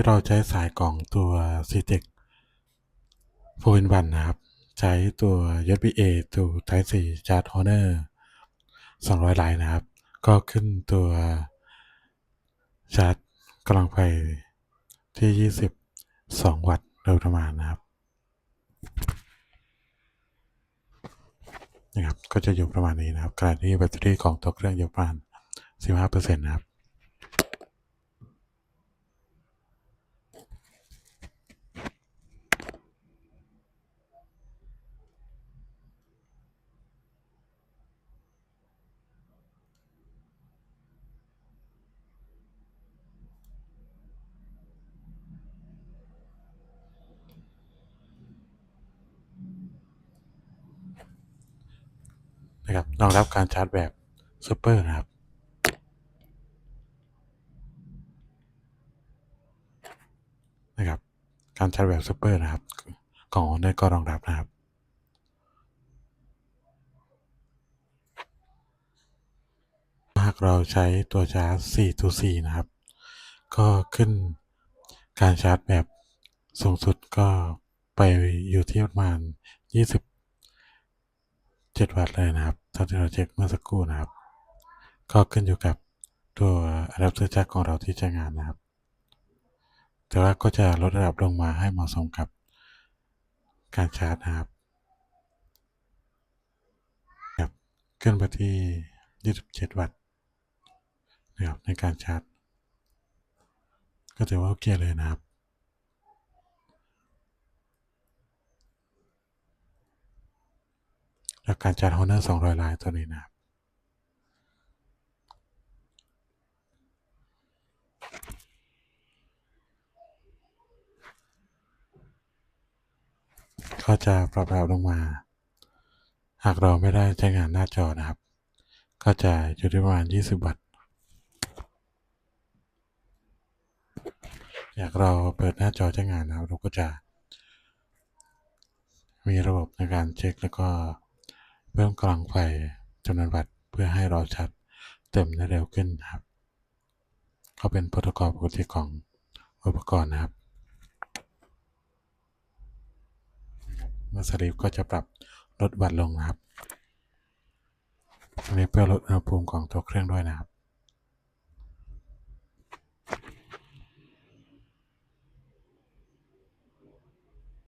ที่เราใช้สายกล่องตัว c t e c 4 in 1นะครับ ใช้ตัว USB A ตัว Type C Charge Honor 200 ไลน์นะครับ ก็ขึ้นตัวชาร์จกำลังไฟที่ 22 วัตต์โดยประมาณนะครับนะครับ ก็จะอยู่ประมาณนี้นะครับขณะที่แบตเตอรี่ของตัวเครื่องอยู่ประมาณ 15%นะครับ นะครับรองรับการชาร์จแบบซูเปอร์นะครับนะครับ การชาร์จแบบซูเปอร์นะครับ ของ Honor ก็รองรับนะครับหากเราใช้ตัวชาร์จ4 to 4นะครับ ก็ขึ้นการชาร์จแบบสูงสุดก็ไปอยู่ที่ประมาณ 20 7 วัตต์เลยนะครับเท่าที่เราเช็คเมื่อสักครู่นะครับ ก็ขึ้นอยู่กับตัวอะแดปเตอร์จักของเราที่ใช้งานนะครับ แต่ว่าก็จะลดระดับลงมาให้เหมาะสมกับการชาร์จนะครับครับขึ้นไปที่ 27 วัตต์นะครับในการชาร์จ ก็ถือว่าโอเคเลยนะครับ และการชาร์จ Honor 200 ลายตัวนี้นะครับก็จะปรับระดับลงมา หากเราไม่ได้ใช้งานหน้าจอนะครับ ก็จะอยู่ที่ประมาณ 20วัตต์อยากเราเปิดหน้าจอใช้งานนะครับเราก็จะ มีระบบในการเช็คแล้วก็ พิ่มกำลังไฟจำนวนวัตต์เพื่อให้เราชัดเต็มได้เร็วขึ้นนะครับก็เป็นโปรโตคอลปกติของอุปกรณ์นะครับเมื่อสลิปก็จะปรับลดวัตต์ลงนะครับอันนี้เพื่อลดอุณหภูมิของตัวเครื่องด้วยนะครับ